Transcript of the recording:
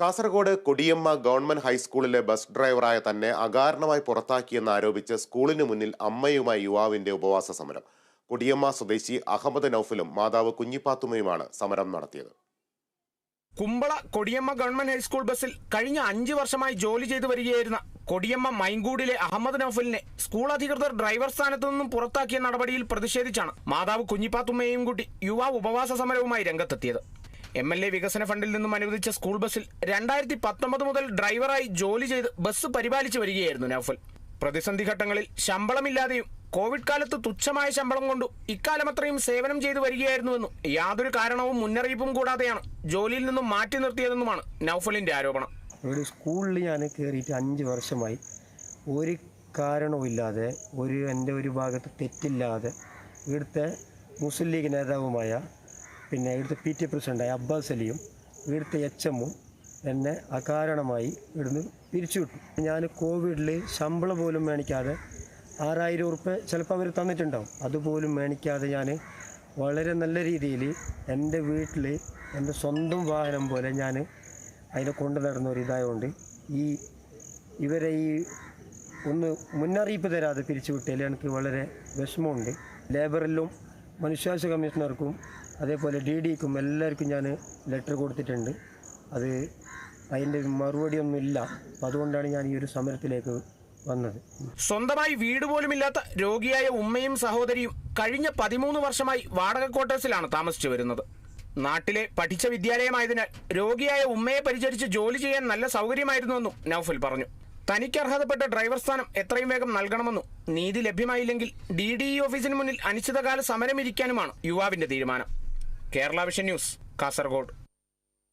Kasaragod Kodiyamma government ഹൈസ്കൂളിലെ bus ഡ്രൈവറായ തന്നെ അകാരണമായി പുറത്താക്കിയെന്ന് ആരോപിച്ച് സ്കൂളിന് മുന്നിൽ അമ്മയുമായി യുവാവിന്റെ ഉപവാസ സമരം. കൊടിയമ്മ സ്വദേശി അഹമ്മദ് നൌഫലും മാതാവ് കുഞ്ഞിപ്പാത്തുമയുമാണ് സമരം നടത്തിയത്. കുമ്പള കൊടിയമ്മ ഗവൺമെന്റ് ഹൈസ്കൂൾ ബസ്സിൽ കഴിഞ്ഞ അഞ്ചു വർഷമായി ജോലി ചെയ്തു വരികയായിരുന്ന കൊടിയമ്മ മൈങ്കൂടിലെ അഹമ്മദ് നൌഫലിനെ സ്കൂൾ അധികൃതർ ഡ്രൈവർ സ്ഥാനത്തു നിന്നും പുറത്താക്കിയ നടപടിയിൽ പ്രതിഷേധിച്ചാണ് മാതാവ് കുഞ്ഞിപ്പാത്തുമ്മയെയും കൂട്ടി യുവാവ് ഉപവാസ സമരവുമായി രംഗത്തെത്തിയത്. എം എൽ എ വികസന ഫണ്ടിൽ നിന്നും അനുവദിച്ച സ്കൂൾ ബസ്സിൽ രണ്ടായിരത്തി പത്തൊമ്പത് മുതൽ ഡ്രൈവറായി ജോലി ചെയ്ത് ബസ് പരിപാലിച്ചു വരികയായിരുന്നു നൌഫൽ. പ്രതിസന്ധി ഘട്ടങ്ങളിൽ ശമ്പളമില്ലാതെയും കോവിഡ് കാലത്ത് തുച്ഛമായ ശമ്പളം കൊണ്ടും ഇക്കാലം അത്രയും സേവനം ചെയ്തു വരികയായിരുന്നുവെന്നും യാതൊരു കാരണവും മുന്നറിയിപ്പും കൂടാതെയാണ് ജോലിയിൽ നിന്നും മാറ്റി നിർത്തിയതെന്നുമാണ് നൌഫലിന്റെ ആരോപണം. ഒരു സ്കൂളിൽ ഞാൻ കയറിയിട്ട് അഞ്ച് വർഷമായി ഒരു കാരണവുമില്ലാതെ ഒരു എന്റെ ഒരു ഭാഗത്ത് തെറ്റില്ലാതെ ഇവിടുത്തെ മുസ്ലിം ലീഗ് നേതാവുമായ പിന്നെ ഇവിടുത്തെ പി ടി പ്രസിഡന്റായ അബ്ബാസ് അലിയും ഇവിടുത്തെ എച്ച് എമ്മും എന്നെ അകാരണമായി ഇവിടുന്ന് പിരിച്ചുവിട്ടു ഞാൻ കോവിഡിൽ ശമ്പളം പോലും മേണിക്കാതെ ആറായിരം ഉറുപ്പ്യ ചിലപ്പോൾ അവർ തന്നിട്ടുണ്ടാവും. അതുപോലും മേണിക്കാതെ ഞാൻ വളരെ നല്ല രീതിയിൽ എന്റെ വീട്ടിൽ എന്റെ സ്വന്തം വാഹനം പോലെ ഞാൻ അതിനെ കൊണ്ടു നടന്ന ഒരു ഈ ഇവരെ ഈ ഒന്ന് മുന്നറിയിപ്പ് തരാതെ പിരിച്ചു പിരിച്ചുവിട്ടതിൽ എനിക്ക് വളരെ വിഷമമുണ്ട്. ലേബറിലും മനുഷ്യാവകാശ കമ്മീഷണർക്കും അതേപോലെ ഡി ഡിക്കും എല്ലാവർക്കും ഞാൻ ലെറ്റർ കൊടുത്തിട്ടുണ്ട്. അത് അതിന്റെ മറുപടിയൊന്നുമില്ല. അപ്പം അതുകൊണ്ടാണ് ഞാൻ ഈ ഒരു സമരത്തിലേക്ക് വന്നത്. സ്വന്തമായി വീട് പോലുമില്ലാത്ത രോഗിയായ ഉമ്മയും സഹോദരിയും കഴിഞ്ഞ പതിമൂന്ന് വർഷമായി വാടക ക്വാർട്ടേഴ്സിലാണ് താമസിച്ചു വരുന്നത്. നാട്ടിലെ പഠിച്ച വിദ്യാലയമായതിനാൽ രോഗിയായ ഉമ്മയെ പരിചരിച്ച് ജോലി ചെയ്യാൻ നല്ല സൗകര്യമായിരുന്നുവെന്നും നൌഫൽ പറഞ്ഞു. തനിക്ക് അർഹതപ്പെട്ട ഡ്രൈവർ സ്ഥാനം എത്രയും വേഗം നൽകണമെന്നും നീതി ലഭ്യമായില്ലെങ്കിൽ ഡി ഡി ഇ ഓഫീസിന് മുന്നിൽ അനിശ്ചിതകാല സമരമിരിക്കാനുമാണ് യുവാവിന്റെ തീരുമാനം. Kerala vision news Kasaragod.